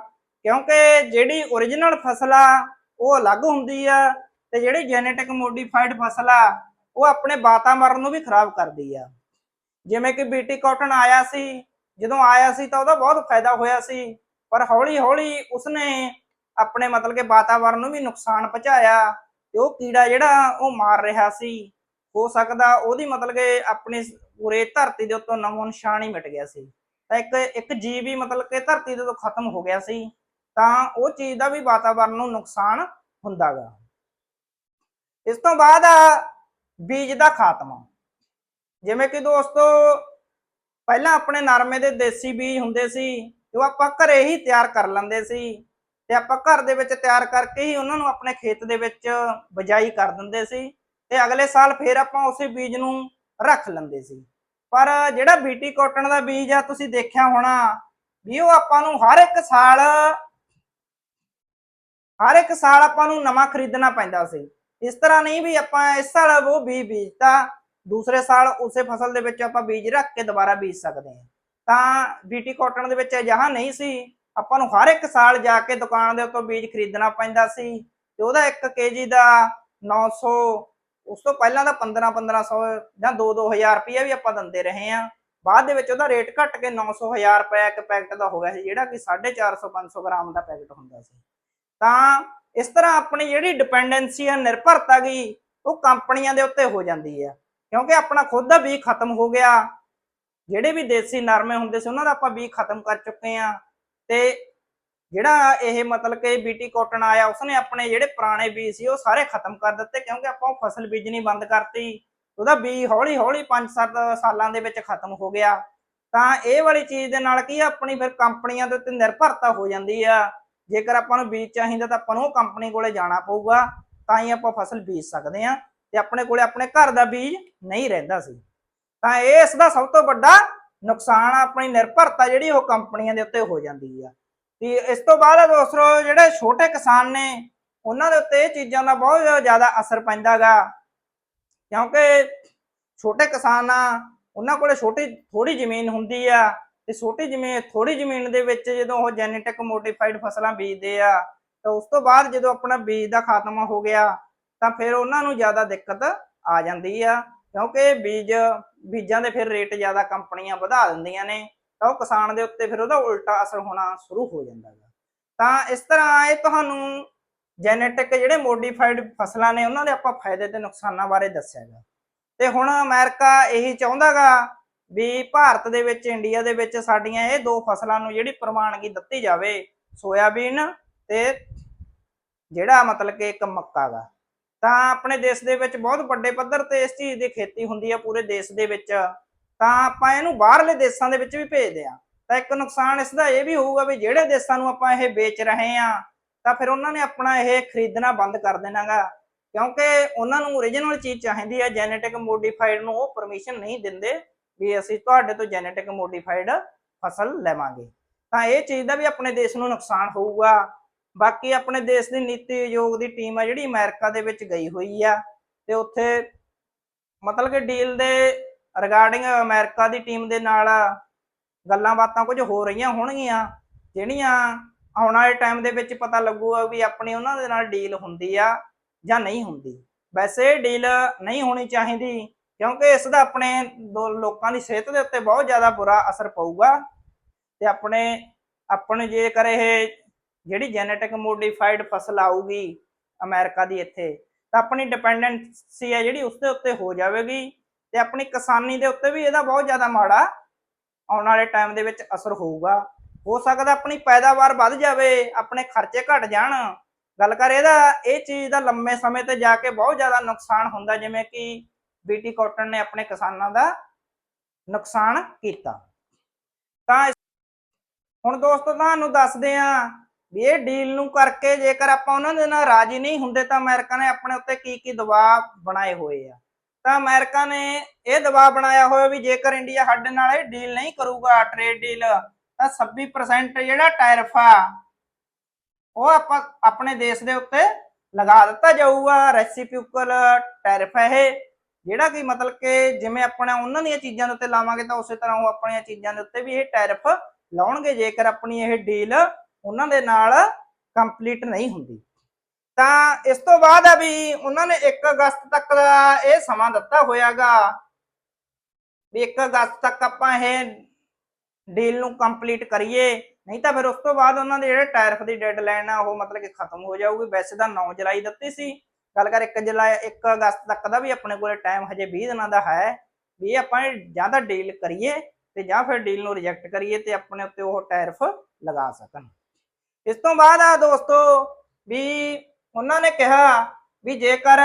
ਕਿਉਂਕਿ ਜਿਹੜੀ origignal ਫਸਲ ਆ ਉਹ ਅਲੱਗ ਹੁੰਦੀ ਆ ਤੇ ਜਿਹੜੀ ਜੈਨੇਟਿਕ ਮੋਡੀਫਾਈਡ ਫਸਲ ਆ, ਉਹ ਆਪਣੇ ਵਾਤਾਵਰਣ ਨੂੰ ਵੀ ਖਰਾਬ ਕਰਦੀ ਆ। ਜਿਵੇਂ ਕਿ ਬੀਟੀ ਕਾਟਨ ਆਇਆ ਸੀ, ਜਦੋਂ ਆਇਆ ਸੀ ਤਾਂ ਉਹਦਾ ਬਹੁਤ ਫਾਇਦਾ ਹੋਇਆ ਸੀ, ਪਰ ਹੌਲੀ ਹੌਲੀ ਉਸਨੇ ਆਪਣੇ ਮਤਲਬ ਕਿ ਵਾਤਾਵਰਣ ਨੂੰ ਵੀ ਨੁਕਸਾਨ ਪਹੁੰਚਾਇਆ ਤੇ ਉਹ ਕੀੜਾ ਜਿਹੜਾ ਉਹ ਮਾਰ ਰਿਹਾ ਸੀ, ਹੋ ਸਕਦਾ ਉਹਦੀ ਮਤਲਬ ਕਿ ਆਪਣੀ ਪੂਰੇ ਧਰਤੀ ਦੇ ਉੱਤੋਂ ਨਮੋ ਨਿਸ਼ਾਨ ਹੀ ਮਿਟ ਗਿਆ ਸੀ। ਤਾਂ ਇੱਕ ਇੱਕ ਜੀਵ ਹੀ ਮਤਲਬ ਕਿ ਧਰਤੀ ਦੇ ਤੋਂ ਖਤਮ ਹੋ ਗਿਆ ਸੀ। ਤਾਂ ਉਹ ਚੀਜ਼ ਦਾ ਵੀ ਵਾਤਾਵਰਣ ਨੂੰ ਨੁਕਸਾਨ ਹੁੰਦਾਗਾ। ਇਸ ਤੋਂ ਬਾਅਦ ਬੀਜ ਦਾ ਖਾਤਮਾ। ਜਿਵੇਂ ਕਿ ਦੋਸਤੋ, ਪਹਿਲਾਂ ਆਪਣੇ ਨਰਮੇ ਦੇ ਦੇਸੀ ਬੀਜ ਹੁੰਦੇ ਸੀ, ਉਹ ਆਪਾਂ ਘਰੇ ਹੀ ਤਿਆਰ ਕਰ ਲੈਂਦੇ ਸੀ ਤੇ ਆਪਾਂ ਘਰ ਦੇ ਵਿੱਚ ਤਿਆਰ ਕਰਕੇ ਹੀ ਉਹਨਾਂ ਨੂੰ ਆਪਣੇ ਖੇਤ ਦੇ ਵਿੱਚ ਬਜਾਈ ਕਰ ਦਿੰਦੇ ਸੀ ਤੇ ਅਗਲੇ ਸਾਲ ਫੇਰ ਆਪਾਂ ਉਸੇ ਬੀਜ ਨੂੰ ਰੱਖ ਲੈਂਦੇ ਸੀ। ਪਰ ਜਿਹੜਾ ਬੀਟੀ ਕਾਟਨ ਦਾ ਬੀਜ ਆ, ਤੁਸੀਂ ਦੇਖਿਆ ਹੋਣਾ ਵੀ ਉਹ ਆਪਾਂ ਨੂੰ ਹਰ ਇੱਕ ਸਾਲ ਹਰ ਇੱਕ ਸਾਲ ਆਪਾਂ ਨੂੰ ਨਵਾਂ ਖਰੀਦਣਾ ਪੈਂਦਾ ਸੀ। ਇਸ ਤਰ੍ਹਾਂ ਨਹੀਂ ਵੀ ਆਪਾਂ ਇਸ ਸਾਲ ਉਹ ਬੀਜ ਬੀਜਤਾ, ਦੂਸਰੇ ਸਾਲ ਉਸੇ ਫਸਲ ਦੇ ਵਿੱਚ ਆਪਾਂ ਬੀਜ ਰੱਖ ਕੇ ਦੁਬਾਰਾ ਬੀਜ ਸਕਦੇ ਹਾਂ। ਤਾਂ ਬੀਟੀ ਕਾਟਨ ਦੇ ਵਿੱਚ ਅਜਿਹਾ ਨਹੀਂ ਸੀ। ਆਪਾਂ ਨੂੰ ਹਰ ਇੱਕ ਸਾਲ ਜਾ ਕੇ ਦੁਕਾਨ ਦੇ ਉੱਤੋਂ ਬੀਜ ਖਰੀਦਣਾ ਪੈਂਦਾ ਸੀ ਤੇ ਉਹਦਾ 1 ਕੇਜੀ ਦਾ 900 ਉਸ ਤੋਂ ਪਹਿਲਾਂ ਦਾ 15 1500 ਜਾਂ 2 2000 ਰੁਪਏ ਵੀ ਆਪਾਂ ਦਿੰਦੇ ਰਹੇ ਆ ਬਾਅਦ ਦੇ ਵਿੱਚ ਉਹਦਾ ਰੇਟ ਘਟ ਕੇ 900 1000 ਰੁਪਏ ਇੱਕ ਪੈਕਟ ਦਾ ਹੋ ਗਿਆ ਸੀ, ਜਿਹੜਾ ਕਿ 450 500 ਗ੍ਰਾਮ ਦਾ ਪੈਕਟ ਹੁੰਦਾ ਸੀ। ਤਾਂ ਇਸ ਤਰ੍ਹਾਂ ਆਪਣੀ ਜਿਹੜੀ ਡਿਪੈਂਡੈਂਸੀ ਆ, ਨਿਰਭਰਤਾ ਗਈ, ਉਹ ਕੰਪਨੀਆਂ ਦੇ ਉੱਤੇ ਹੋ ਜਾਂਦੀ ਆ। ਕਿਉਂਕਿ ਆਪਣਾ ਖੁਦ ਦਾ ਬੀਜ ਖਤਮ ਹੋ ਗਿਆ, ਜਿਹੜੇ ਵੀ ਦੇਸੀ ਨਰਮੇ ਹੁੰਦੇ ਸੀ, ਉਹਨਾਂ ਦਾ ਆਪਾਂ ਬੀਜ ਖਤਮ ਕਰ ਚੁੱਕੇ ਆ। ਤੇ ਜਿਹੜਾ ਇਹ ਮਤਲਬ ਕਿ ਬੀਟੀ ਕਾਟਨ ਆਇਆ, ਉਸਨੇ ਆਪਣੇ ਜਿਹੜੇ ਪੁਰਾਣੇ ਬੀਜ ਸੀ, ਉਹ ਸਾਰੇ ਖਤਮ ਕਰ ਦਿੱਤੇ, ਕਿਉਂਕਿ ਆਪਾਂ ਉਹ ਫਸਲ ਬੀਜਣੀ ਬੰਦ ਕਰਤੀ। ਉਹਦਾ ਬੀਜ ਹੌਲੀ ਹੌਲੀ 5-7 ਸਾਲਾਂ ਦੇ ਵਿੱਚ ਖਤਮ ਹੋ ਗਿਆ। ਤਾਂ ਇਹ ਵਾਲੀ ਚੀਜ਼ ਦੇ ਨਾਲ ਕੀ ਆਪਣੀ ਫਿਰ ਕੰਪਨੀਆਂ ਦੇ ਉੱਤੇ ਨਿਰਭਰਤਾ ਹੋ ਜਾਂਦੀ ਆ। ਜੇਕਰ ਆਪਾਂ ਨੂੰ ਬੀਜ ਚਾਹੀਦਾ ਤਾਂ ਆਪਾਂ ਨੂੰ ਕੰਪਨੀ ਕੋਲੇ ਜਾਣਾ ਪਊਗਾ, ਤਾਂ ਹੀ ਆਪਾਂ ਫਸਲ ਬੀਜ ਸਕਦੇ ਆ ਤੇ ਆਪਣੇ ਕੋਲੇ ਆਪਣੇ ਘਰ ਦਾ ਬੀਜ ਨਹੀਂ ਰਹਿੰਦਾ ਸੀ। ਤਾਂ ਇਹ ਇਸ ਦਾ ਸਭ ਤੋਂ ਵੱਡਾ ਨੁਕਸਾਨ ਆਪਣੀ ਨਿਰਭਰਤਾ ਜਿਹੜੀ ਉਹ ਕੰਪਨੀਆਂ ਦੇ ਉੱਤੇ ਹੋ ਜਾਂਦੀ ਆ। ਤੇ ਇਸ ਤੋਂ ਬਾਅਦ ਦੋਸਤੋ ਜਿਹੜੇ ਛੋਟੇ ਕਿਸਾਨ ਨੇ, ਉਹਨਾਂ ਦੇ ਉੱਤੇ ਇਹ ਚੀਜ਼ਾਂ ਦਾ ਬਹੁਤ ਜ਼ਿਆਦਾ ਅਸਰ ਪੈਂਦਾਗਾ। ਕਿਉਂਕਿ ਛੋਟੇ ਕਿਸਾਨ ਆ ਉਹਨਾਂ ਕੋਲੇ ਛੋਟੀ ਥੋੜੀ ਜ਼ਮੀਨ ਹੁੰਦੀ ਆ ਤੇ ਛੋਟੀ ਜ਼ਮੀਨ ਥੋੜੀ ਜ਼ਮੀਨ ਦੇ ਵਿੱਚ ਜਦੋਂ ਉਹ ਜੈਨੇਟਿਕ ਮੋਡੀਫਾਈਡ ਫਸਲਾਂ ਬੀਜਦੇ ਆ, ਤਾਂ ਉਸ ਤੋਂ ਬਾਅਦ ਜਦੋਂ ਆਪਣਾ ਬੀਜ ਦਾ ਖਾਤਮਾ ਹੋ ਗਿਆ, ਤਾਂ ਫਿਰ ਉਹਨਾਂ ਨੂੰ ਜ਼ਿਆਦਾ ਦਿੱਕਤ ਆ ਜਾਂਦੀ ਆ, ਕਿਉਂਕਿ ਬੀਜ, ਬੀਜਾਂ ਦੇ ਫਿਰ ਰੇਟ ਜ਼ਿਆਦਾ ਕੰਪਨੀਆਂ ਵਧਾ ਦਿੰਦੀਆਂ ਨੇ, ਤਾਂ ਉਹ ਕਿਸਾਨ ਦੇ ਉੱਤੇ ਫਿਰ ਉਹਦਾ ਉਲਟਾ ਅਸਰ ਹੋਣਾ ਸ਼ੁਰੂ ਹੋ ਜਾਂਦਾ ਹੈ ਤਾਂ ਇਸ ਤਰ੍ਹਾਂ ਇਹ ਤੁਹਾਨੂੰ ਜੈਨੇਟਿਕ ਜਿਹੜੇ ਮੋਡੀਫਾਈਡ ਫਸਲਾਂ ਨੇ, ਉਹਨਾਂ ਦੇ ਆਪਾਂ ਫਾਇਦੇ ਤੇ ਨੁਕਸਾਨਾਂ ਬਾਰੇ ਦੱਸਿਆਗਾ ਤੇ ਹੁਣ ਅਮਰੀਕਾ ਇਹੀ ਚਾਹੁੰਦਾਗਾ ਵੀ ਭਾਰਤ ਦੇ ਵਿੱਚ, ਇੰਡੀਆ ਦੇ ਵਿੱਚ ਸਾਡੀਆਂ ਇਹ ਦੋ ਫਸਲਾਂ ਨੂੰ ਜਿਹੜੀ ਪ੍ਰਵਾਨਗੀ ਦਿੱਤੀ ਜਾਵੇ, ਸੋਇਆਬੀਨ ਤੇ ਜਿਹੜਾ ਮਤਲਬ ਕਿ ਇੱਕ ਮੱਕਾ ਗਾ ਤਾਂ ਆਪਣੇ ਦੇਸ਼ ਦੇ ਵਿੱਚ ਬਹੁਤ ਵੱਡੇ ਪੱਧਰ ਤੇ ਇਸ ਚੀਜ਼ ਦੀ ਖੇਤੀ ਹੁੰਦੀ ਹੈ ਪੂਰੇ ਦੇਸ਼ ਦੇ ਵਿੱਚ। ਤਾਂ ਆਪਾਂ ਇਹਨੂੰ ਬਾਹਰਲੇ ਦੇਸ਼ਾਂ ਦੇ ਵਿੱਚ ਵੀ ਭੇਜਦੇ ਆ। ਤਾਂ ਇੱਕ ਨੁਕਸਾਨ ਇਸ ਦਾ ਇਹ ਵੀ ਹੋਊਗਾ ਵੀ ਜਿਹੜੇ ਦੇਸ਼ਾਂ ਨੂੰ ਆਪਾਂ ਇਹ ਵੇਚ ਰਹੇ ਆ, ਤਾਂ ਫਿਰ ਉਹਨਾਂ ਨੇ ਆਪਣਾ ਇਹ ਖਰੀਦਣਾ ਬੰਦ ਕਰ ਦੇਣਾਗਾ। ਕਿਉਂਕਿ ਉਹਨਾਂ ਨੂੰ ਓਰੀਜਨਲ ਚੀਜ਼ ਚਾਹੀਦੀ ਹੈ ਜੈਨੇਟਿਕ ਮੋਡੀਫਾਈਡ ਨੂੰ ਉਹ ਪਰਮਿਸ਼ਨ ਨਹੀਂ ਦਿੰਦੇ। ਵੀ ਅਸੀਂ ਤੁਹਾਡੇ ਤੋਂ ਜੈਨੇਟਿਕ ਮੋਡੀਫਾਈਡ ਫਸਲ ਲੈਵਾਂਗੇ। ਤਾਂ ਇਹ ਚੀਜ਼ ਦਾ ਵੀ ਆਪਣੇ ਦੇਸ਼ ਨੂੰ ਨੁਕਸਾਨ ਹੋਊਗਾ। ਬਾਕੀ ਆਪਣੇ ਦੇਸ਼ ਦੀ ਨੀਤੀ ਆਯੋਗ ਦੀ ਟੀਮ ਆ ਜਿਹੜੀ ਅਮਰੀਕਾ ਦੇ ਵਿੱਚ ਗਈ ਹੋਈ ਆ ਤੇ ਉੱਥੇ ਮਤਲਬ ਕਿ ਡੀਲ ਦੇ ਰਿਗਾਰਡਿੰਗ ਅਮਰੀਕਾ ਦੀ ਟੀਮ ਦੇ ਨਾਲ ਗੱਲਾਂ ਬਾਤਾਂ ਕੁਝ ਹੋ ਰਹੀਆਂ ਹੋਣਗੀਆਂ। ਜਿਹੜੀਆਂ ਆਉਣ ਵਾਲੇ ਟਾਈਮ ਦੇ ਵਿੱਚ ਪਤਾ ਲੱਗੂਗਾ ਵੀ ਆਪਣੀ ਉਹਨਾਂ ਦੇ ਨਾਲ ਡੀਲ ਹੁੰਦੀ ਆ ਜਾਂ ਨਹੀਂ ਹੁੰਦੀ। ਵੈਸੇ ਡੀਲ ਨਹੀਂ ਹੋਣੀ ਚਾਹੀਦੀ। ਕਿਉਂਕਿ ਇਸ ਦਾ ਆਪਣੇ ਦੋ ਲੋਕਾਂ ਦੀ ਸਿਹਤ ਦੇ ਉੱਤੇ ਬਹੁਤ ਜ਼ਿਆਦਾ ਬੁਰਾ ਅਸਰ ਪਊਗਾ ਤੇ ਆਪਣੇ ਆਪਣੇ ਜੇਕਰ ਇਹ ਜਿਹੜੀ ਜੈਨੇਟਿਕ ਮੋਡੀਫਾਈਡ ਫਸਲ ਆਊਗੀ ਅਮਰੀਕਾ ਦੀ ਇੱਥੇ, ਤਾਂ ਆਪਣੀ ਡਿਪੈਂਡੈਂਸੀ ਹੈ ਜਿਹੜੀ ਉਸ ਦੇ ਉੱਤੇ ਹੋ ਜਾਵੇਗੀ ਤੇ ਆਪਣੀ ਕਿਸਾਨੀ ਦੇ ਉੱਤੇ ਵੀ ਇਹਦਾ ਬਹੁਤ ਜ਼ਿਆਦਾ ਮਾੜਾ ਆਉਣ ਵਾਲੇ ਟਾਈਮ ਦੇ ਵਿੱਚ ਅਸਰ ਹੋਊਗਾ। ਹੋ ਸਕਦਾ ਆਪਣੀ ਪੈਦਾਵਾਰ ਵੱਧ ਜਾਵੇ, ਆਪਣੇ ਖਰਚੇ ਘਟ ਜਾਣ। ਗੱਲ ਕਰ ਇਹਦਾ, ਇਹ ਚੀਜ਼ ਦਾ ਲੰਮੇ ਸਮੇਂ ਤੇ ਜਾ ਕੇ ਬਹੁਤ ਜ਼ਿਆਦਾ ਨੁਕਸਾਨ ਹੁੰਦਾ, ਜਿਵੇਂ ਕਿ ਬੀਟੀ ਕਾਟਨ ਨੇ ਆਪਣੇ ਕਿਸਾਨਾਂ ਦਾ ਨੁਕਸਾਨ ਕੀਤਾ। ਤਾਂ ਹੁਣ ਦੋਸਤੋ ਤੁਹਾਨੂੰ ਦੱਸਦੇ ਆਂ ਵੀ ਇਹ ਡੀਲ ਨੂੰ ਕਰਕੇ ਜੇਕਰ ਆਪਾਂ ਉਹਨਾਂ ਦੇ ਨਾਲ ਰਾਜੀ ਨਹੀਂ ਹੁੰਦੇ ਤਾਂ ਅਮਰੀਕਾ ਨੇ ਆਪਣੇ ਉੱਤੇ ਕੀ ਕੀ ਦਬਾਅ ਬਣਾਏ ਹੋਏ ਆ। ਤਾਂ ਅਮਰੀਕਾ ਨੇ ਇਹ ਦਬਾਅ ਬਣਾਇਆ ਹੋਇਆ ਵੀ ਜੇਕਰ ਇੰਡੀਆ ਸਾਡੇ ਨਾਲ ਇਹ ਡੀਲ ਨਹੀਂ ਕਰੂਗਾ ਟ੍ਰੇਡ ਡੀਲ ਤਾਂ 26% ਜਿਹੜਾ ਟੈਰਫ ਆ, ਉਹ ਆਪਾਂ ਆਪਣੇ ਦੇਸ਼ ਦੇ ਉੱਤੇ ਲਗਾ ਦਿੱਤਾ ਜਾਊਗਾ। ਰੈਸਿਪਿਊਕਲ ਟੈਰਿਫ ਹੈ ਇਹ। ਜਿਹੜਾ ਕਿ ਮਤਲਬ ਕਿ ਜਿਵੇਂ ਆਪਣਾ ਉਹਨਾਂ ਦੀਆਂ ਚੀਜ਼ਾਂ ਦੇ ਉੱਤੇ ਲਾਵਾਂਗੇ ਤਾਂ ਉਸੇ ਤਰ੍ਹਾਂ ਉਹ ਆਪਣੀਆਂ ਚੀਜ਼ਾਂ ਦੇ ਉੱਤੇ ਵੀ ਇਹ ਟੈਰਿਫ ਲਾਉਣਗੇ, ਜੇਕਰ ਆਪਣੀ ਇਹ ਡੀਲ ਉਹਨਾਂ ਦੇ ਨਾਲ ਕੰਪਲੀਟ ਨਹੀਂ ਹੁੰਦੀ। ਤਾਂ ਇਸ ਤੋਂ ਬਾਅਦ ਆ ਵੀ ਉਹਨਾਂ ਨੇ 1 ਅਗਸਤ ਤੱਕ ਦਾ ਇਹ ਸਮਾਂ ਦਿੱਤਾ ਹੋਇਆਗਾ ਵੀ 1 ਅਗਸਤ ਤੱਕ ਆਪਾਂ ਇਹ ਡੀਲ ਨੂੰ ਕੰਪਲੀਟ ਕਰੀਏ, ਨਹੀਂ ਤਾਂ ਫਿਰ ਉਸ ਤੋਂ ਬਾਅਦ ਉਹਨਾਂ ਦੇ ਜਿਹੜੇ ਟੈਰਿਫ ਦੀ ਡੈਡਲਾਈਨ ਆ ਉਹ ਮਤਲਬ ਕਿ ਖਤਮ ਹੋ ਜਾਊਗੀ। ਵੈਸੇ ਤਾਂ 9 ਜੁਲਾਈ ਦਿੱਤੀ ਸੀ। ਗੱਲ ਕਰ 1 ਜੁਲਾਈ 1 ਅਗਸਤ ਤੱਕ ਦਾ ਵੀ ਆਪਣੇ ਕੋਲੇ ਟਾਈਮ ਹਜੇ 20 ਦਿਨਾਂ ਦਾ ਹੈ। ਵੀ ਆਪਾਂ ਜਾਂ ਤਾਂ ਡੀਲ ਕਰੀਏ ਤੇ ਜਾਂ ਫਿਰ ਡੀਲ ਨੂੰ ਰਿਜੈਕਟ ਕਰੀਏ ਤੇ ਆਪਣੇ ਉੱਤੇ ਉਹ ਟੈਰਫ ਲਗਾ ਸਕਣ। ਇਸ ਤੋਂ ਬਾਅਦ ਆ ਦੋਸਤੋ, ਵੀ ਉਹਨਾਂ ਨੇ ਕਿਹਾ ਵੀ ਜੇਕਰ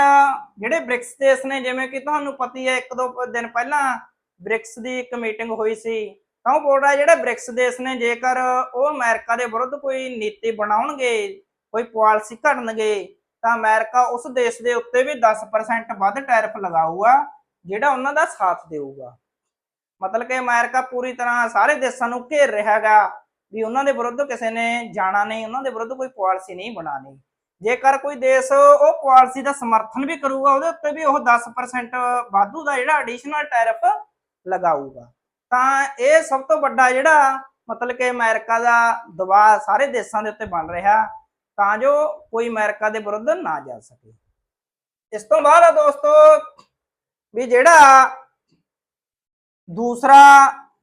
ਜਿਹੜੇ ਬ੍ਰਿਕਸ ਦੇਸ਼ ਨੇ, ਜਿਵੇਂ ਕਿ ਤੁਹਾਨੂੰ ਪਤੀ ਹੈ, ਇੱਕ ਦੋ ਦਿਨ ਪਹਿਲਾਂ ਬ੍ਰਿਕਸ ਦੀ ਇੱਕ ਮੀਟਿੰਗ ਹੋਈ ਸੀ, ਤਾਂ ਉਹ ਬੋਲ ਰਿਹਾ ਜਿਹੜੇ ਬ੍ਰਿਕਸ ਦੇਸ਼ ਨੇ, ਜੇਕਰ ਉਹ ਅਮਰੀਕਾ ਦੇ ਵਿਰੁੱਧ ਕੋਈ ਨੀਤੀ ਬਣਾਉਣਗੇ, ਕੋਈ ਪਾਲਿਸੀ ਘੜਨਗੇ ਤਾਂ ਅਮਰੀਕਾ ਉਸ ਦੇਸ਼ ਦੇ ਉੱਤੇ ਵੀ 10% ਵੱਧ ਟੈਰਿਫ ਲਗਾਊਗਾ, ਜਿਹੜਾ ਉਹਨਾਂ ਦਾ ਸਾਥ ਦੇਊਗਾ। ਮਤਲਬ ਕਿ ਅਮਰੀਕਾ ਪੂਰੀ ਤਰ੍ਹਾਂ ਸਾਰੇ ਦੇਸ਼ਾਂ ਨੂੰ ਘੇਰ ਰਿਹਾ ਵੀ ਉਹਨਾਂ ਦੇ ਵਿਰੁੱਧ ਕਿਸੇ ਨੇ ਜਾਣਾ ਨਹੀਂ, ਉਹਨਾਂ ਦੇ ਵਿਰੁੱਧ ਕੋਈ ਪਾਲਿਸੀ ਨਹੀਂ ਬਣਾਣੀ ਜੇਕਰ ਕੋਈ ਦੇਸ਼ ਉਹ ਪਾਲਿਸੀ ਦਾ ਸਮਰਥਨ ਵੀ ਕਰੂਗਾ, ਉਹਦੇ ਉੱਤੇ ਵੀ ਉਹ 10% ਵਾਧੂ ਦਾ ਜਿਹੜਾ ਐਡੀਸ਼ਨਲ ਟੈਰਿਫ ਲਗਾਊਗਾ। ਤਾਂ ਇਹ ਸਭ ਤੋਂ ਵੱਡਾ ਜਿਹੜਾ ਮਤਲਬ ਕਿ ਅਮਰੀਕਾ ਦਾ ਦਬਾਅ ਸਾਰੇ ਦੇਸ਼ਾਂ ਦੇ ਉੱਤੇ ਬਣ ਰਿਹਾ। ਤਾਂ ਜੋ ਕੋਈ ਅਮਰੀਕਾ ਦੇ ਵਿਰੁੱਧ ਨਾ ਜਾ ਸਕੇ। ਇਸ ਤੋਂ ਬਾਅਦ ਆ ਦੋਸਤੋ, ਵੀ ਜਿਹੜਾ ਦੂਸਰਾ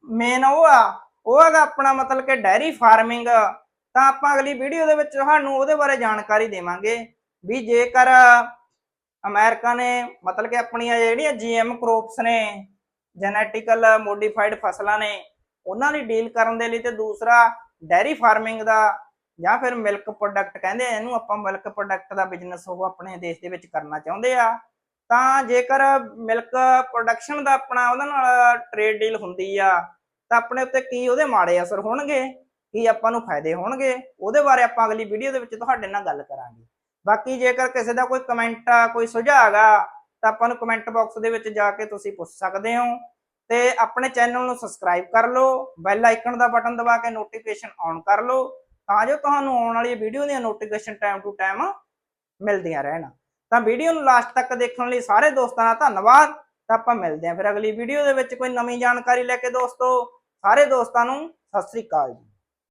ਮੇਨ ਉਹ ਆ, ਉਹ ਹੈਗਾ ਆਪਣਾ ਮਤਲਬ ਕਿ ਡੈਰੀ ਫਾਰਮਿੰਗ ਤਾਂ ਆਪਾਂ ਅਗਲੀ ਵੀਡੀਓ ਦੇ ਵਿੱਚ ਤੁਹਾਨੂੰ ਉਹਦੇ ਬਾਰੇ ਜਾਣਕਾਰੀ ਦੇਵਾਂਗੇ, ਵੀ ਜੇਕਰ ਅਮਰੀਕਾ ਨੇ ਮਤਲਬ ਕਿ ਆਪਣੀਆਂ ਜਿਹੜੀਆਂ ਜੀਐਮ ਕ੍ਰੋਪਸ ਨੇ ਜੈਨੇਟਿਕਲ ਮੋਡੀਫਾਈਡ ਫਸਲਾਂ ਨੇ, ਉਹਨਾਂ ਦੀ ਡੀਲ ਕਰਨ ਦੇ ਲਈ ਤੇ ਦੂਸਰਾ ਡੈਰੀ ਫਾਰਮਿੰਗ ਦਾ ਜਾਂ ਫਿਰ ਮਿਲਕ ਪ੍ਰੋਡਕਟ ਕਹਿੰਦੇ ਆ ਇਹਨੂੰ ਆਪਾਂ ਮਿਲਕ ਪ੍ਰੋਡਕਟ ਦਾ ਬਿਜ਼ਨਸ ਉਹ ਆਪਣੇ ਦੇਸ਼ ਦੇ ਵਿੱਚ ਕਰਨਾ ਚਾਹੁੰਦੇ ਆ, ਤਾਂ ਜੇਕਰ ਮਿਲਕ ਪ੍ਰੋਡਕਸ਼ਨ ਦਾ ਆਪਣਾ ਉਹਦੇ ਨਾਲ ਟ੍ਰੇਡ ਡੀਲ ਹੁੰਦੀ ਆ, ਤਾਂ ਆਪਣੇ ਉੱਤੇ ਕੀ ਉਹਦੇ ਮਾੜੇ ਅਸਰ ਹੋਣਗੇ, ਕੀ ਆਪਾਂ ਨੂੰ ਫਾਇਦੇ ਹੋਣਗੇ, ਉਹਦੇ ਬਾਰੇ ਆਪਾਂ ਅਗਲੀ ਵੀਡੀਓ ਦੇ ਵਿੱਚ ਤੁਹਾਡੇ ਨਾਲ ਗੱਲ ਕਰਾਂਗੇ। ਬਾਕੀ ਜੇਕਰ ਕਿਸੇ ਦਾ ਕੋਈ ਕਮੈਂਟ ਆ, ਕੋਈ ਸੁਝਾਅ ਹੈਗਾ ਤਾਂ ਆਪਾਂ ਨੂੰ ਕਮੈਂਟ ਬਾਕਸ ਦੇ ਵਿੱਚ ਜਾ ਕੇ ਤੁਸੀਂ ਪੁੱਛ ਸਕਦੇ ਹੋ। ਤੇ ਆਪਣੇ ਚੈਨਲ ਨੂੰ ਸਬਸਕ੍ਰਾਈਬ ਕਰ ਲਓ ਬੈਲ ਆਈਕਨ ਦਾ ਬਟਨ ਦਬਾ ਕੇ ਨੋਟੀਫਿਕੇਸ਼ਨ ਔਨ ਕਰ ਲਓ। ਤਾਂ ਜੋ ਤੁਹਾਨੂੰ ਆਉਣ ਵਾਲੀ ਵੀਡੀਓ ਦੀਆਂ ਨੋਟੀਫਿਕੇਸ਼ਨ ਟਾਈਮ ਟੂ ਟਾਈਮ ਮਿਲਦੀਆਂ ਰਹਿਣ। ਤਾਂ ਵੀਡੀਓ ਨੂੰ ਲਾਸਟ ਤੱਕ ਦੇਖਣ ਲਈ ਸਾਰੇ ਦੋਸਤਾਂ ਦਾ ਧੰਨਵਾਦ। ਤਾਂ ਆਪਾਂ ਮਿਲਦੇ ਹਾਂ ਫਿਰ ਅਗਲੀ ਵੀਡੀਓ ਦੇ ਵਿੱਚ। ਕੋਈ ਨਵੀਂ ਜਾਣਕਾਰੀ ਲੈ ਕੇ ਦੋਸਤੋ, ਸਾਰੇ ਦੋਸਤਾਂ ਨੂੰ ਸਤਿ ਸ੍ਰੀ ਅਕਾਲ ਜੀ।